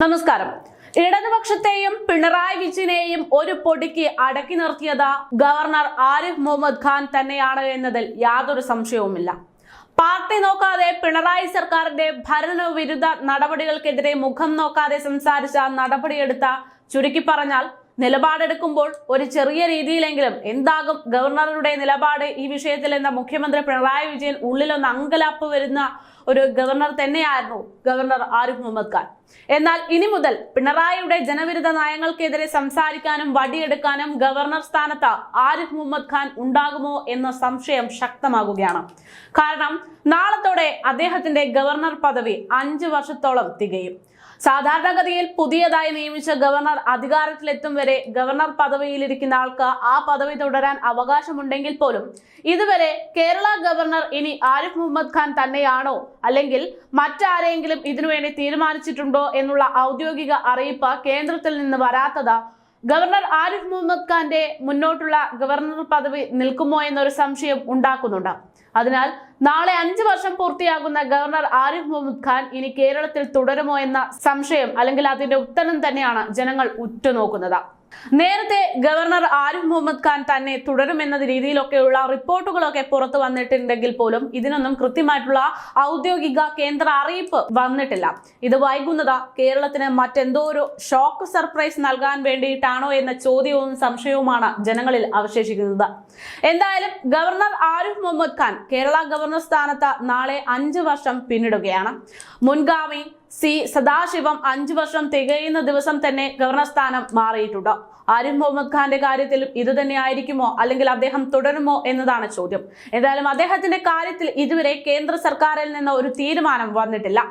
നമസ്കാരം. ഇടതുപക്ഷത്തെയും പിണറായി വിജയനെയും ഒരു പൊടിക്ക് അടക്കി നിർത്തിയത് ഗവർണർ ആരിഫ് മുഹമ്മദ് ഖാൻ തന്നെയാണ് എന്നതിൽ യാതൊരു സംശയവുമില്ല. പാർട്ടി നോക്കാതെ പിണറായി സർക്കാരിന്റെ ഭരണവിരുദ്ധ നടപടികൾക്കെതിരെ മുഖം നോക്കാതെ സംസാരിച്ച നടപടിയെടുത്ത ചുരുക്കി പറഞ്ഞാൽ നിലപാടെടുക്കുമ്പോൾ ഒരു ചെറിയ രീതിയിലെങ്കിലും എന്താകും ഗവർണറുടെ നിലപാട് ഈ വിഷയത്തിൽ എന്ന മുഖ്യമന്ത്രി പിണറായി വിജയൻ ഉള്ളിലൊന്ന് അങ്കലാപ്പ് വരുന്ന ഒരു ഗവർണർ തന്നെയായിരുന്നു ഗവർണർ ആരിഫ് മുഹമ്മദ് ഖാൻ. എന്നാൽ ഇനി മുതൽ പിണറായിയുടെ ജനവിരുദ്ധ നയങ്ങൾക്കെതിരെ സംസാരിക്കാനും വടിയെടുക്കാനും ഗവർണർ സ്ഥാനത്ത് ആരിഫ് മുഹമ്മദ് ഖാൻ ഉണ്ടാകുമോ എന്ന സംശയം ശക്തമാകുകയാണ്. കാരണം നാളത്തോടെ അദ്ദേഹത്തിന്റെ ഗവർണർ പദവി അഞ്ചു വർഷത്തോളം തികയും. സാധാരണഗതിയിൽ പുതിയതായി നിയമിച്ച ഗവർണർ അധികാരത്തിലെത്തും വരെ ഗവർണർ പദവിയിലിരിക്കുന്ന ആൾക്ക് ആ പദവി തുടരാൻ അവകാശമുണ്ടെങ്കിൽ പോലും ഇതുവരെ കേരള ഗവർണർ ഇനി ആരിഫ് മുഹമ്മദ് ഖാൻ തന്നെയാണോ? അല്ലെങ്കിൽ മറ്റാരെങ്കിലും ഇതിനുവേണ്ടി തീരുമാനിച്ചിട്ടുണ്ടോ എന്നുള്ള ഔദ്യോഗിക അറിയിപ്പ് കേന്ദ്രത്തിൽ നിന്ന് വരാത്തത്? ഗവർണർ ആരിഫ് മുഹമ്മദ് ഖാന്റെ മുന്നോട്ടുള്ള ഗവർണർ പദവി നിൽക്കുമോ എന്നൊരു സംശയം ഉണ്ടാക്കുന്നുണ്ട്. അതിനാൽ നാളെ അഞ്ചു വർഷം പൂർത്തിയാകുന്ന ഗവർണർ ആരിഫ് മുഹമ്മദ് ഖാൻ ഇനി കേരളത്തിൽ തുടരുമോ എന്ന സംശയം അല്ലെങ്കിൽ അതിന്റെ ഉത്തരം തന്നെയാണ് ജനങ്ങൾ ഉറ്റുനോക്കുന്നത്. നേരത്തെ ഗവർണർ ആരിഫ് മുഹമ്മദ് ഖാൻ തന്നെ തുടരുമെന്ന രീതിയിലൊക്കെയുള്ള റിപ്പോർട്ടുകളൊക്കെ പുറത്തു വന്നിട്ടുണ്ടെങ്കിൽ പോലും ഇതിനൊന്നും കൃത്യമായിട്ടുള്ള ഔദ്യോഗിക കേന്ദ്ര അറിയിപ്പ് വന്നിട്ടില്ല. ഇത് വൈകുന്നത കേരളത്തിന് മറ്റെന്തോ ഒരു ഷോക്ക് സർപ്രൈസ് നൽകാൻ വേണ്ടിയിട്ടാണോ എന്ന ചോദ്യവും സംശയവുമാണ് ജനങ്ങളിൽ അവശേഷിക്കുന്നത്. എന്തായാലും ഗവർണർ ആരിഫ് മുഹമ്മദ് ഖാൻ കേരള ഗവർണർ സ്ഥാനത്ത് നാളെ അഞ്ച് വർഷം പിന്നിടുകയാണ്. മുൻഗാമി സി സദാശിവം അഞ്ചു വർഷം തികയുന്ന ദിവസം തന്നെ ഗവർണർ സ്ഥാനം മാറിയിട്ടുണ്ട്. ആരിഫ് മുഹമ്മദ് ഖാന്റെ കാര്യത്തിലും ഇത് തന്നെ ആയിരിക്കുമോ? അല്ലെങ്കിൽ അദ്ദേഹം തുടരുമോ എന്നതാണ് ചോദ്യം. എന്തായാലും അദ്ദേഹത്തിന്റെ കാര്യത്തിൽ ഇതുവരെ കേന്ദ്ര സർക്കാരിൽ നിന്ന് ഒരു തീരുമാനം വന്നിട്ടില്ല.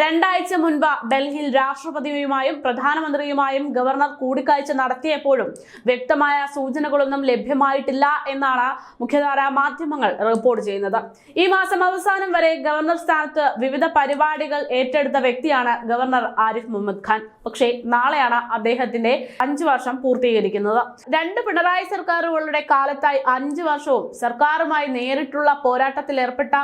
രണ്ടാഴ്ച മുൻപ് ഡൽഹിയിൽ രാഷ്ട്രപതിയുമായും പ്രധാനമന്ത്രിയുമായും ഗവർണർ കൂടിക്കാഴ്ച നടത്തിയപ്പോഴും വ്യക്തമായ സൂചനകളൊന്നും ലഭ്യമായിട്ടില്ല എന്നാണ് മുഖ്യധാര മാധ്യമങ്ങൾ റിപ്പോർട്ട് ചെയ്യുന്നത്. ഈ മാസം അവസാനം വരെ ഗവർണർ സ്ഥാനത്ത് വിവിധ പരിപാടികൾ ഏറ്റെടുത്ത വ്യക്തിയാണ് ഗവർണർ ആരിഫ് മുഹമ്മദ് ഖാൻ. പക്ഷേ നാളെയാണ് അദ്ദേഹത്തിന്റെ അഞ്ചു വർഷം പൂർത്തീകരിക്കുന്നത്. രണ്ട് പിണറായി സർക്കാരുകളുടെ കാലത്തായി അഞ്ചു വർഷവും സർക്കാരുമായി നേരിട്ടുള്ള പോരാട്ടത്തിൽ ഏർപ്പെട്ട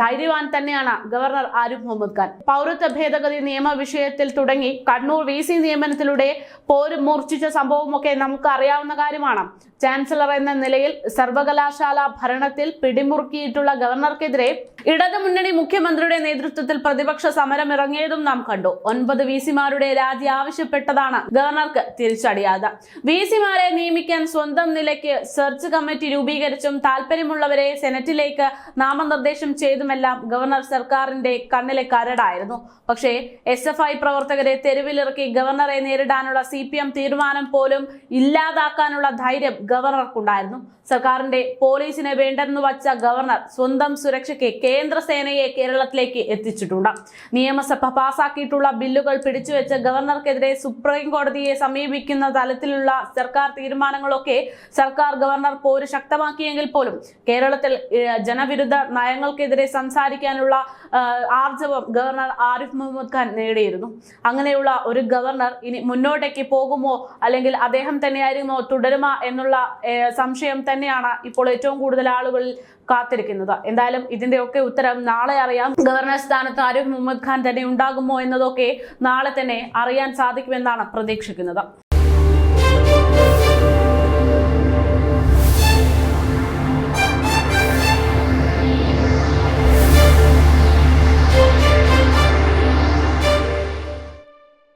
ധൈര്യവാൻ തന്നെയാണ് ഗവർണർ ആരിഫ് മുഹമ്മദ് ഖാൻ. പൗരത്വ ഭേദഗതി നിയമ വിഷയത്തിൽ തുടങ്ങി കണ്ണൂർ വി സി നിയമനത്തിലൂടെ പോര് മൂർച്ഛിച്ച സംഭവമൊക്കെ നമുക്ക് അറിയാവുന്ന കാര്യമാണ്. ചാൻസലർ എന്ന നിലയിൽ സർവകലാശാല ഭരണത്തിൽ പിടിമുറുക്കിയിട്ടുള്ള ഗവർണർക്കെതിരെ ഇടതുമുന്നണി മുഖ്യമന്ത്രിയുടെ നേതൃത്വത്തിൽ പ്രതിപക്ഷ സമരം ഇറങ്ങിയതും നാം കണ്ടു. ഒൻപത് വി സിമാരുടെ രാജി ആവശ്യപ്പെട്ടതാണ് ഗവർണർക്ക് തിരിച്ചടിയാതെ വി സിമാരെ നിയമിക്കാൻ സ്വന്തം നിലയ്ക്ക് സെർച്ച് കമ്മിറ്റി രൂപീകരിച്ചും താല്പര്യമുള്ളവരെ സെനറ്റിലേക്ക് നാമനിർദ്ദേശം ചെയ്തുമെല്ലാം ഗവർണർ സർക്കാരിന്റെ കണ്ണിലെ കരടായിരുന്നു പക്ഷേ എസ് എഫ് ഐ പ്രവർത്തകരെ തെരുവിലിറക്കി ഗവർണറെ നേരിടാനുള്ള സി പി എം തീരുമാനം പോലും ഇല്ലാതാക്കാനുള്ള ധൈര്യം ഗവർണർക്കുണ്ടായിരുന്നു. സർക്കാരിന്റെ പോലീസിനെ വേണ്ടെന്ന് വച്ച ഗവർണർ സ്വന്തം സുരക്ഷയ്ക്ക് കേന്ദ്ര സേനയെ കേരളത്തിലേക്ക് എത്തിച്ചിട്ടുണ്ട്. നിയമസഭ പാസാക്കിയിട്ടുള്ള ബില്ലുകൾ പിടിച്ചുവെച്ച് ഗവർണർക്കെതിരെ സുപ്രീം കോടതിയെ സമീപിക്കുന്ന തലത്തിലുള്ള സർക്കാർ തീരുമാനങ്ങളൊക്കെ സർക്കാർ ഗവർണർ പോര് ശക്തമാക്കിയെങ്കിൽ പോലും കേരളത്തിൽ ജനവിരുദ്ധ നയങ്ങൾക്കെതിരെ സംസാരിക്കാനുള്ള ആർജവം ഗവർണർ ആരിഫ് മുഹമ്മദ് ഖാൻ നേടിയിരുന്നു. അങ്ങനെയുള്ള ഒരു ഗവർണർ ഇനി മുന്നോട്ടേക്ക് പോകുമോ അല്ലെങ്കിൽ അദ്ദേഹം തന്നെയായിരുന്നോ തുടരുമോ എന്നുള്ള സംശയം തന്നെയാണ് ഇപ്പോൾ ഏറ്റവും കൂടുതൽ ആളുകളിൽ കാത്തിരിക്കുന്നത്. എന്തായാലും ഇതിന്റെ ഒക്കെ ഉത്തരം നാളെ അറിയാം. ഗവർണർ സ്ഥാനത്ത് ആരിഫ് മുഹമ്മദ് ഖാൻ തന്നെ ഉണ്ടാകുമോ എന്നതൊക്കെ നാളെ തന്നെ അറിയാൻ സാധിക്കുമെന്നാണ് പ്രതീക്ഷിക്കുന്നത്.